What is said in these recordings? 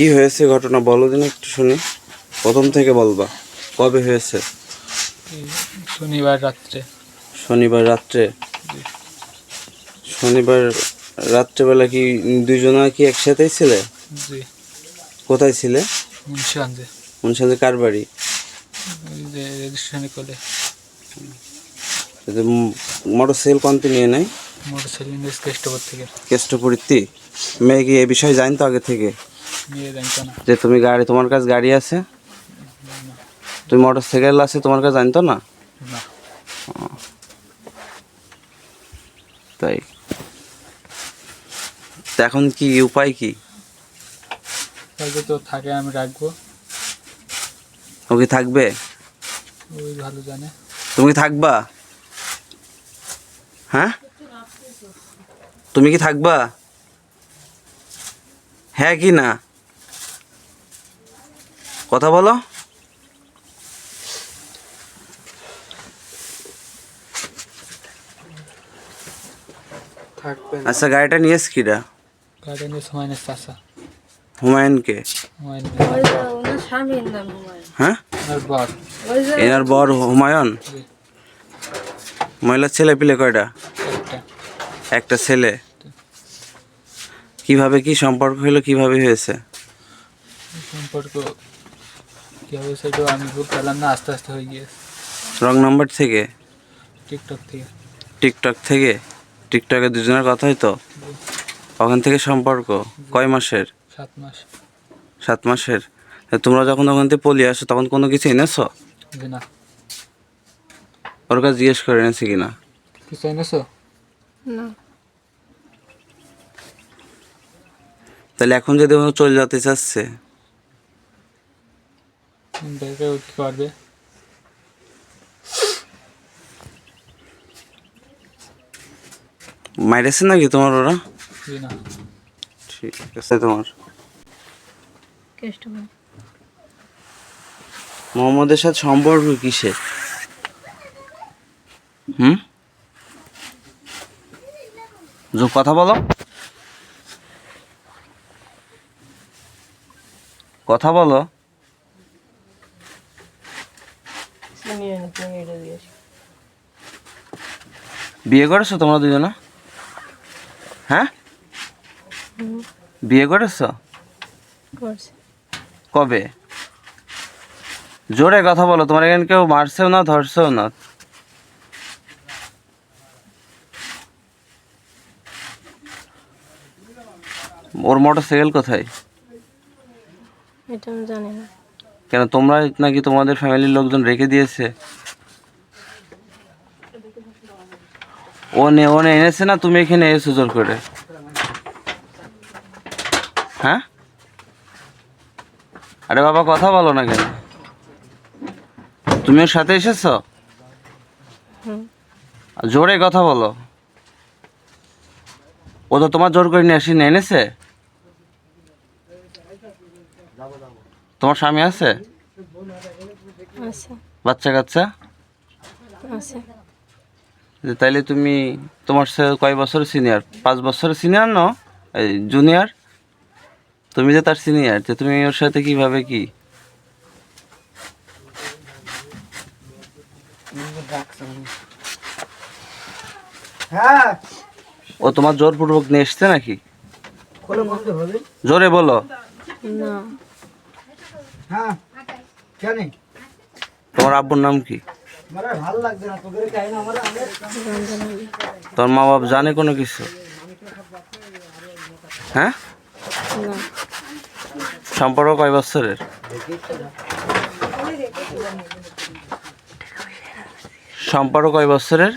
কি হয়েছে ঘটনা বলো দিন একটু শুনি। প্রথম থেকে বলবা কবে হয়েছে? শনিবার রাত্রে। শনিবার রাত্রে? শনিবার রাত্রেবেলা কি দুজনা কি একসাথেই ছিলে? জি। কোথায় ছিলে? মুন্সিগঞ্জে। কার বাড়ি? ওই করে মোটর সাইকেল কন্তি নিয়ে নেয়? মোটর সাইকেল ইংরেজ কেষ্টপর থেকে। মেয়ে কি এ বিষয়ে জানতো আগে থেকে? যে তুমি গাড়ি তোমার কাছে গাড়ি আছে? তুমি মোটর সাইকেল আছে তোমার কাছে জানতো না? তাই। তা এখন কি উপায় কি? তো থাকে আমি রাখব। ও কি থাকবে? ওই ভালো জানে। তুমি থাকবা? হ্যাঁ? তুমি কি থাকবা? হ্যাঁ কি না? কথা বলো। আচ্ছা গাড়িটা নিয়ে হুমায়ুনের চাষা হুমায়ুনকে? হ্যাঁ? এনার বর হুমায়ুন? মহিলার ছেলে পিলে কয়টা? একটা। একটা ছেলে। কীভাবে কি সম্পর্ক হলো কীভাবে হয়েছে? সম্পর্ক কী হবে সেটাও আমি বলতে পারলাম না আস্তে আস্তে হয়ে গিয়েছে। রং নাম্বার থেকে? টিকটক থেকে। টিকটক থেকে? টিকটকে দুজনের কথাই তো ওখান থেকে সম্পর্ক? কয় মাসের? সাত মাস। সাত মাসের। তোমরা যখন ওখান থেকে পলিয়ে আসো তখন কোনো কিছু এনেছো? না। ওর কাছে জিজ্ঞেস করে এনেছি কিনা? কিছু এনেছো? না। তাহলে এখন যদি চলে যেতে চাচ্ছে দেখে কী করবে মাইরেছে নাকি তোমার ওরা জি না ঠিক আছে তোমার মোহাম্মদের সাথে সম্পর্ক কিসের হুম যে কথা বলো কথা বলো শুনিয়ে না তুমি এটা দিয়েছ বিয়ে করেছ তোমরা দুজনে হ্যাঁ? বিয়ে করেছ? কবে? জোরে কথা বলো তোমার এখানে কেউ মারছেও না ধরছেও না। ওর মোটর সাইকেল কোথায়? এটা আমি জানি না। কেন তোমরা নাকি তোমাদের ফ্যামিলির লোকজন রেখে দিয়েছে? ও নে ও নে এনেছে না? তুমি এখানে এসো জোর করে। হ্যাঁ? আরে বাবা, কথা বলো না কেন? তুমি ওর সাথে এসেছ? জোরে কথা বলো। ও তো তোমার জোর করে নিয়ে আসি না এনেছে? তোমার স্বামী আছে? বাচ্চা কাচ্চা যে তাইলে তুমি তোমার সাথে কয় বছর সিনিয়র পাঁচ বছরের সিনিয়র ন? এই জুনিয়র তুমি যে তার সিনিয়র যে তুমি ওর সাথে কীভাবে কি? হ্যাঁ। ও তোমার জোরপূর্বক নিয়ে এসছে নাকি? জোরে বলো। না। হ্যাঁ। তোমার আব্বুর নাম কি? তোর মা বাপ জানে কোনো কিছু? হ্যাঁ? সম্পর্ক কয় বছরের? সম্পর্ক কয় বছরের?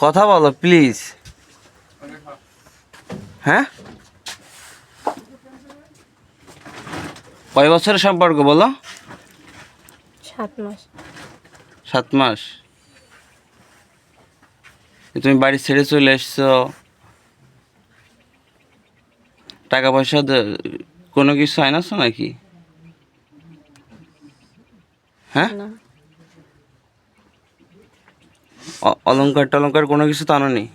কথা বলো প্লিজ হ্যাঁ? কয় বছরের সম্পর্ক বলো? সাত মাস। সাত মাস। তুমি বাড়ি ছেড়ে চলে এসছো। টাকা পয়সা কোনো কিছু আইনাছো নাকি? হ্যাঁ? না। অ- অলংকার টলঙ্কার কোনো কিছু তো আনোনি?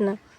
না। ওকে